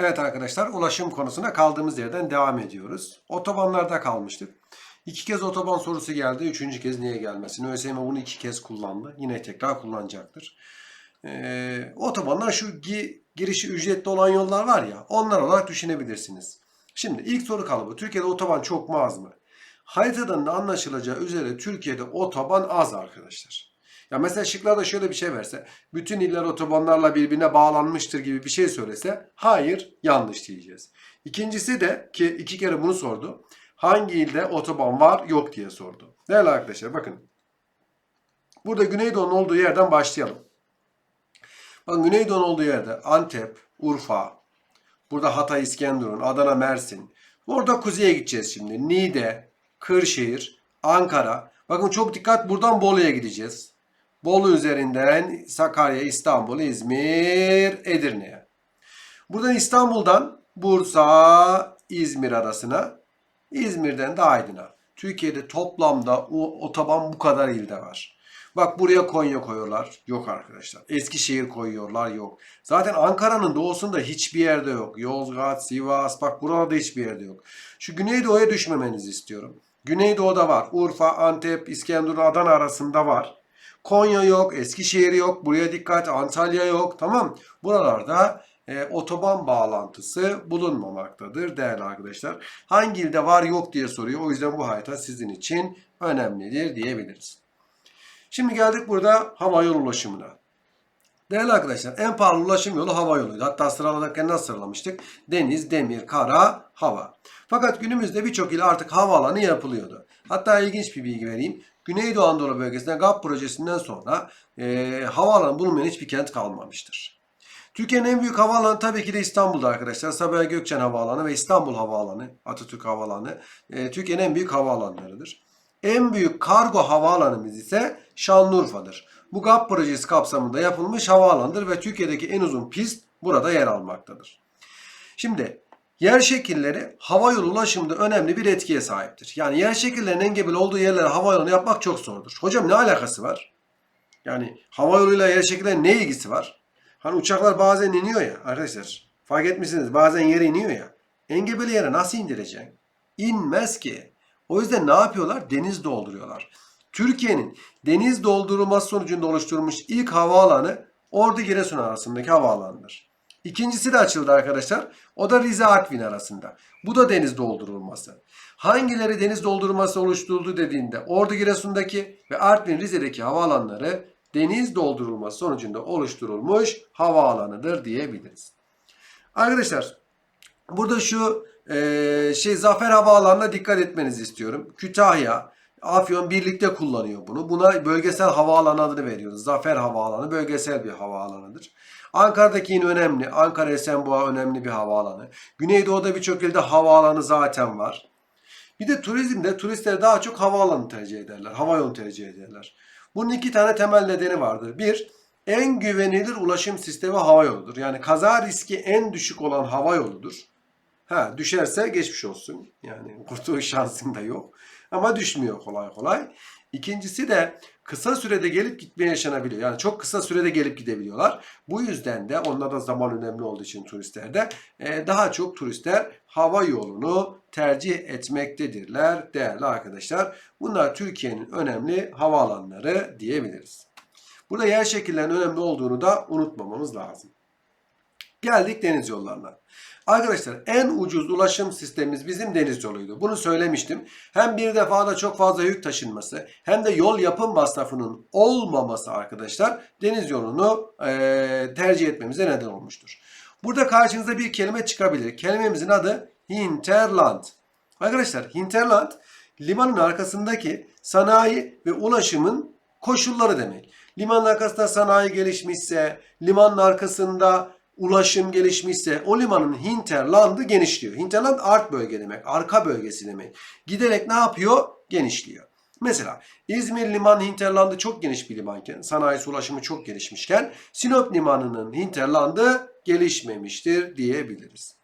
Evet arkadaşlar ulaşım konusuna kaldığımız yerden devam ediyoruz. Otobanlarda kalmıştık. İki kez otoban sorusu geldi. Üçüncü kez niye gelmesin? ÖSYM bunu iki kez kullandı. Yine tekrar kullanacaktır. Ee, otobanlar şu gi- girişi ücretli olan yollar var ya onlar olarak düşünebilirsiniz. Şimdi ilk soru kalıbı. Türkiye'de otoban çok mu az mı? Haritadan da anlaşılacağı üzere Türkiye'de otoban az arkadaşlar. Ya mesela şıklarda şöyle bir şey verse, bütün iller otobanlarla birbirine bağlanmıştır gibi bir şey söylese, hayır yanlış diyeceğiz. İkincisi de ki iki kere bunu sordu. Hangi ilde otoban var yok diye sordu. Değerli arkadaşlar bakın. Burada Güneydoğu'nun olduğu yerden başlayalım. Bakın Güneydoğu'nun olduğu yerde Antep, Urfa, burada Hatay, İskenderun, Adana, Mersin. Orada kuzeye gideceğiz şimdi. Niğde, Kırşehir, Ankara. Bakın çok dikkat buradan Bolu'ya gideceğiz. Bolu üzerinden Sakarya, İstanbul, İzmir, Edirne'ye. Buradan İstanbul'dan Bursa, İzmir arasına, İzmir'den de Aydın'a. Türkiye'de toplamda o otoban bu kadar ilde var. Bak buraya Konya koyuyorlar. Yok arkadaşlar. Eskişehir koyuyorlar. Yok. Zaten Ankara'nın doğusunda hiçbir yerde yok. Yozgat, Sivas. Bak buralarda hiçbir yerde yok. Şu Güneydoğu'ya düşmemenizi istiyorum. Güneydoğu'da var. Urfa, Antep, İskenderun, Adana arasında var. Konya yok, Eskişehir yok. Buraya dikkat. Antalya yok. Tamam. Buralarda e, otoban bağlantısı bulunmamaktadır değerli arkadaşlar. Hangi ilde var yok diye soruyor. O yüzden bu harita sizin için önemlidir diyebiliriz. Şimdi geldik burada hava yolu ulaşımına. Değerli arkadaşlar en pahalı ulaşım yolu hava yoluydu. Hatta sıralarken nasıl sıralamıştık? Deniz, demir, kara, hava. Fakat günümüzde birçok il artık havaalanı yapılıyordu. Hatta ilginç bir bilgi vereyim. Güneydoğu Anadolu bölgesinde GAP projesinden sonra e, havaalanı bulunmayan hiçbir kent kalmamıştır. Türkiye'nin en büyük havaalanı tabii ki de İstanbul'da arkadaşlar. Sabiha Gökçen Havaalanı ve İstanbul Havaalanı, Atatürk Havaalanı e, Türkiye'nin en büyük havaalanlarıdır. En büyük kargo havaalanımız ise Şanlıurfa'dır. Bu GAP projesi kapsamında yapılmış havaalanıdır ve Türkiye'deki en uzun pist burada yer almaktadır. Şimdi yer şekilleri hava yolu ulaşımında önemli bir etkiye sahiptir. Yani yer şekillerinin engebeli olduğu yerlere hava yolunu yapmak çok zordur. Hocam ne alakası var? Yani hava yoluyla yer şekillerinin ne ilgisi var? Hani uçaklar bazen iniyor ya arkadaşlar. Fark etmişsiniz bazen yere iniyor ya. Engebeli yere nasıl indireceksin? İnmez ki. O yüzden ne yapıyorlar? Deniz dolduruyorlar. Türkiye'nin deniz doldurulması sonucunda oluşturulmuş ilk havaalanı Ordu Giresun arasındaki havaalanıdır. İkincisi de açıldı arkadaşlar. O da Rize Artvin arasında. Bu da deniz doldurulması. Hangileri deniz doldurulması oluşturuldu dediğinde Ordu Giresun'daki ve Artvin Rize'deki havaalanları deniz doldurulması sonucunda oluşturulmuş havaalanıdır diyebiliriz. Arkadaşlar burada şu e, şey Zafer Havaalanı'na dikkat etmenizi istiyorum. Kütahya, Afyon birlikte kullanıyor bunu. Buna bölgesel havaalanı adını veriyoruz. Zafer Havaalanı bölgesel bir havaalanıdır. Ankara'daki yine önemli. Ankara Esenboğa önemli bir havaalanı. Güneydoğu'da birçok ilde havaalanı zaten var. Bir de turizmde turistler daha çok havaalanı tercih ederler. Hava yolu tercih ederler. Bunun iki tane temel nedeni vardır. Bir, en güvenilir ulaşım sistemi hava yoludur. Yani kaza riski en düşük olan hava yoludur. Ha düşerse geçmiş olsun. Yani kurtuluş şansın da yok. Ama düşmüyor kolay kolay. İkincisi de kısa sürede gelip gitmeye yaşanabiliyor. Yani çok kısa sürede gelip gidebiliyorlar. Bu yüzden de onlarda zaman önemli olduğu için turistlerde e, daha çok turistler hava yolunu tercih etmektedirler değerli arkadaşlar. Bunlar Türkiye'nin önemli havaalanları diyebiliriz. Burada yer şekillerinin önemli olduğunu da unutmamamız lazım. Geldik deniz yollarına. Arkadaşlar en ucuz ulaşım sistemimiz bizim deniz yoluydu. Bunu söylemiştim. Hem bir defada çok fazla yük taşınması hem de yol yapım masrafının olmaması arkadaşlar deniz yolunu e, tercih etmemize neden olmuştur. Burada karşınıza bir kelime çıkabilir. Kelimemizin adı hinterland. Arkadaşlar hinterland limanın arkasındaki sanayi ve ulaşımın koşulları demek. Limanın arkasında sanayi gelişmişse, limanın arkasında ulaşım gelişmişse o limanın hinterlandı genişliyor. Hinterland art bölge demek. Arka bölgesi demek. Giderek ne yapıyor? Genişliyor. Mesela İzmir liman hinterlandı çok geniş bir limanken, sanayisi ulaşımı çok gelişmişken Sinop limanının hinterlandı gelişmemiştir diyebiliriz.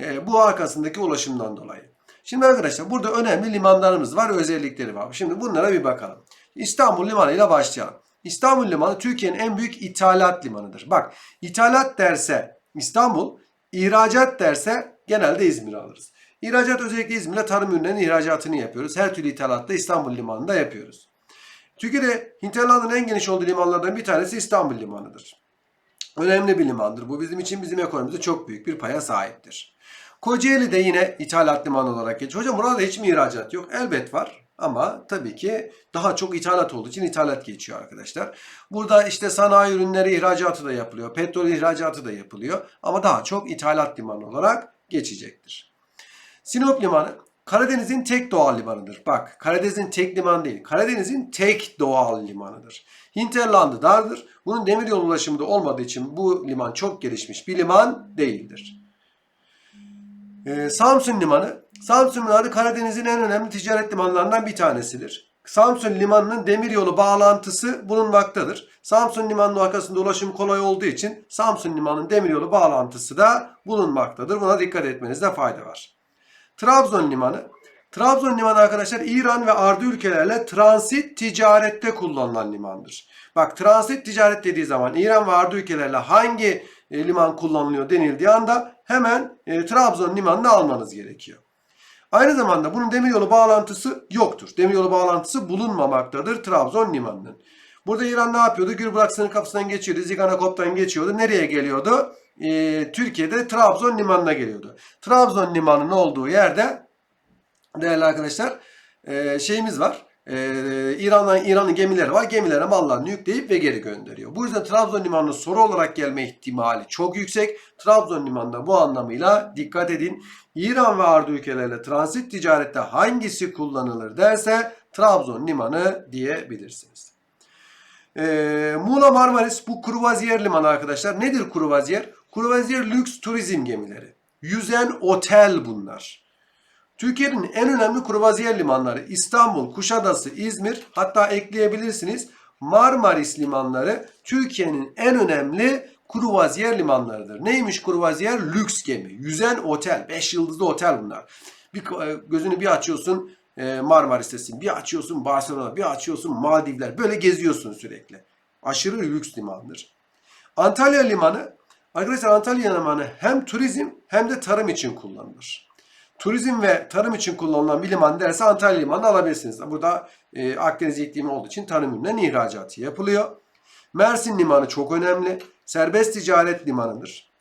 E, bu arkasındaki ulaşımdan dolayı. Şimdi arkadaşlar burada önemli limanlarımız var, özellikleri var. Şimdi bunlara bir bakalım. İstanbul Limanı ile başlayalım. İstanbul Limanı Türkiye'nin en büyük ithalat limanıdır. Bak ithalat derse İstanbul İhracat derse genelde İzmir'i alırız. İhracat özellikle İzmir'de tarım ürünlerinin ihracatını yapıyoruz. Her türlü ithalatta İstanbul Limanı'nda yapıyoruz. Türkiye'de hinterlandın en geniş olduğu limanlardan bir tanesi İstanbul Limanı'dır. Önemli bir limandır. Bu bizim için bizim ekonomimizde çok büyük bir paya sahiptir. Kocaeli de yine ithalat limanı olarak geçiyor. Hocam burada hiç mi ihracat yok? Elbet var. Ama tabii ki daha çok ithalat olduğu için ithalat geçiyor arkadaşlar. Burada işte sanayi ürünleri ihracatı da yapılıyor. Petrol ihracatı da yapılıyor. Ama daha çok ithalat limanı olarak geçecektir. Sinop Limanı Karadeniz'in tek doğal limanıdır. Bak Karadeniz'in tek liman değil. Karadeniz'in tek doğal limanıdır. Hinterlandı dardır. Bunun demiryolu ulaşımı da olmadığı için bu liman çok gelişmiş bir liman değildir. Ee, Samsun Limanı. Samsun Limanı Karadeniz'in en önemli ticaret limanlarından bir tanesidir. Samsun Limanı'nın demiryolu bağlantısı bulunmaktadır. Samsun Limanı'nın arkasında ulaşım kolay olduğu için Samsun Limanı'nın demiryolu bağlantısı da bulunmaktadır. Buna dikkat etmenizde fayda var. Trabzon Limanı. Trabzon Limanı arkadaşlar İran ve ardı ülkelerle transit ticarette kullanılan limandır. Bak transit ticaret dediği zaman İran ve ardı ülkelerle hangi e, liman kullanılıyor denildiği anda hemen e, Trabzon limanını almanız gerekiyor. Aynı zamanda bunun demiryolu bağlantısı yoktur. Demiryolu bağlantısı bulunmamaktadır Trabzon limanının. Burada İran ne yapıyordu? Gülbırak sınır kapısından geçiyordu. Ziganakop'tan geçiyordu. Nereye geliyordu? Ee, Türkiye'de Trabzon limanına geliyordu. Trabzon limanının olduğu yerde değerli arkadaşlar e, şeyimiz var. Ee, İran'dan İran'ın gemileri var. Gemilere mallarını yükleyip ve geri gönderiyor. Bu yüzden Trabzon limanının soru olarak gelme ihtimali çok yüksek. Trabzon limanında bu anlamıyla dikkat edin. İran ve ardı ülkelerle transit ticarette hangisi kullanılır derse Trabzon limanı diyebilirsiniz. Ee, Muğla Marmaris bu kruvaziyer limanı arkadaşlar. Nedir kruvaziyer? Kruvaziyer lüks turizm gemileri. Yüzen otel bunlar. Türkiye'nin en önemli kruvaziyer limanları İstanbul, Kuşadası, İzmir hatta ekleyebilirsiniz Marmaris limanları Türkiye'nin en önemli kruvaziyer limanlarıdır. Neymiş kruvaziyer? Lüks gemi. Yüzen otel. 5 yıldızlı otel bunlar. Bir, e, gözünü bir açıyorsun e, Marmaris'tesin. Bir açıyorsun Barcelona. Bir açıyorsun Maldivler. Böyle geziyorsun sürekli. Aşırı lüks limandır. Antalya Limanı Arkadaşlar Antalya Limanı hem turizm hem de tarım için kullanılır. Turizm ve tarım için kullanılan bir liman derse Antalya Limanı'nı alabilirsiniz. Burada e, Akdeniz iklimi olduğu için tarım ürünlerinin ihracatı yapılıyor. Mersin Limanı çok önemli. Serbest ticaret limanıdır.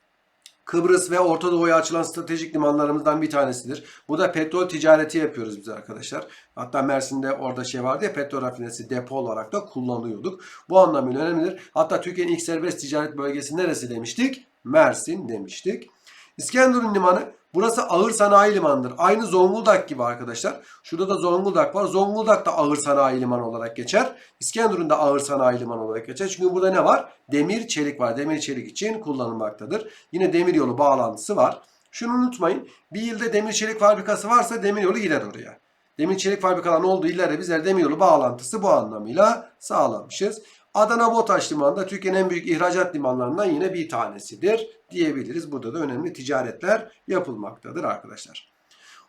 Kıbrıs ve Orta Doğu'ya açılan stratejik limanlarımızdan bir tanesidir. Bu da petrol ticareti yapıyoruz biz arkadaşlar. Hatta Mersin'de orada şey vardı ya petrol rafinesi depo olarak da kullanıyorduk. Bu anlamıyla önemlidir. Hatta Türkiye'nin ilk serbest ticaret bölgesi neresi demiştik? Mersin demiştik. İskenderun Limanı burası ağır sanayi limanıdır. Aynı Zonguldak gibi arkadaşlar. Şurada da Zonguldak var. Zonguldak da ağır sanayi limanı olarak geçer. İskenderun da ağır sanayi limanı olarak geçer. Çünkü burada ne var? Demir çelik var. Demir çelik için kullanılmaktadır. Yine demir yolu bağlantısı var. Şunu unutmayın. Bir ilde demir çelik fabrikası varsa demir yolu gider oraya. Demir çelik fabrikalarının olduğu illerde bizler demir yolu bağlantısı bu anlamıyla sağlamışız. Adana Botaş Limanı da Türkiye'nin en büyük ihracat limanlarından yine bir tanesidir diyebiliriz. Burada da önemli ticaretler yapılmaktadır arkadaşlar.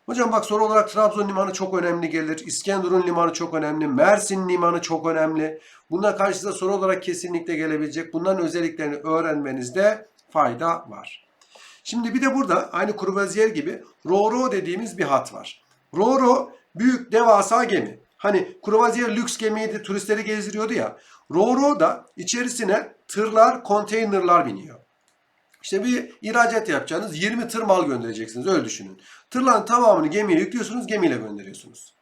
Hocam bak soru olarak Trabzon limanı çok önemli gelir. İskenderun limanı çok önemli. Mersin limanı çok önemli. Bunlar karşınıza soru olarak kesinlikle gelebilecek. Bunların özelliklerini öğrenmenizde fayda var. Şimdi bir de burada aynı kruvaziyer gibi Roro dediğimiz bir hat var. Roro büyük devasa gemi. Hani kruvaziyer lüks gemiydi turistleri gezdiriyordu ya. Roro da içerisine tırlar, konteynerlar biniyor. İşte bir ihracat yapacağınız 20 tır mal göndereceksiniz öyle düşünün. Tırların tamamını gemiye yüklüyorsunuz gemiyle gönderiyorsunuz.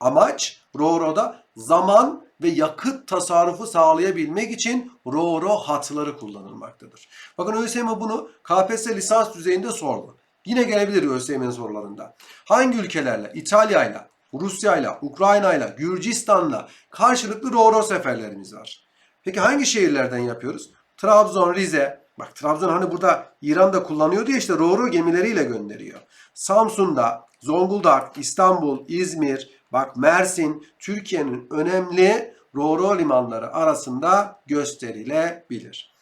Amaç Roro'da zaman ve yakıt tasarrufu sağlayabilmek için Roro hatları kullanılmaktadır. Bakın ÖSYM bunu KPSS lisans düzeyinde sordu. Yine gelebilir ÖSYM'nin sorularında. Hangi ülkelerle? İtalya'yla, Rusya'yla, Ukrayna'yla, Gürcistan'la karşılıklı Roro seferlerimiz var. Peki hangi şehirlerden yapıyoruz? Trabzon, Rize. Bak Trabzon hani burada İran'da kullanıyordu ya işte Roro gemileriyle gönderiyor. Samsun'da, Zonguldak, İstanbul, İzmir, bak Mersin, Türkiye'nin önemli Roro limanları arasında gösterilebilir.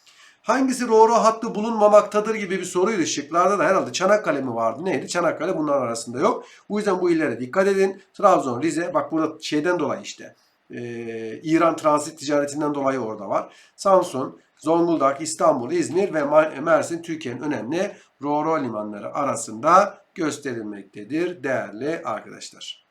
Hangisi Roro hattı bulunmamaktadır gibi bir soruydu. Şıklarda da herhalde Çanakkale mi vardı? Neydi? Çanakkale bunlar arasında yok. Bu yüzden bu illere dikkat edin. Trabzon, Rize bak burada şeyden dolayı işte. Ee, İran transit ticaretinden dolayı orada var. Samsun, Zonguldak, İstanbul, İzmir ve Mersin Türkiye'nin önemli ro limanları arasında gösterilmektedir değerli arkadaşlar.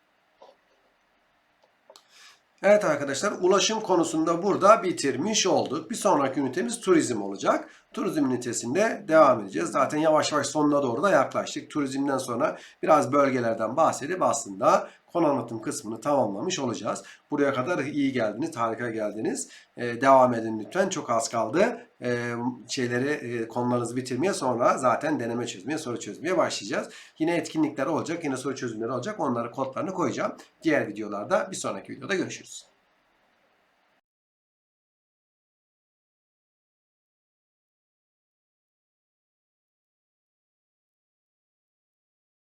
Evet arkadaşlar ulaşım konusunda burada bitirmiş olduk. Bir sonraki ünitemiz turizm olacak. Turizm ünitesinde devam edeceğiz. Zaten yavaş yavaş sonuna doğru da yaklaştık. Turizmden sonra biraz bölgelerden bahsedip aslında konu anlatım kısmını tamamlamış olacağız. Buraya kadar iyi geldiniz, harika geldiniz. Ee, devam edin lütfen. Çok az kaldı. Ee, şeyleri, e, konularınızı bitirmeye sonra zaten deneme çözmeye, soru çözmeye başlayacağız. Yine etkinlikler olacak, yine soru çözümleri olacak. Onları kodlarını koyacağım. Diğer videolarda bir sonraki videoda görüşürüz.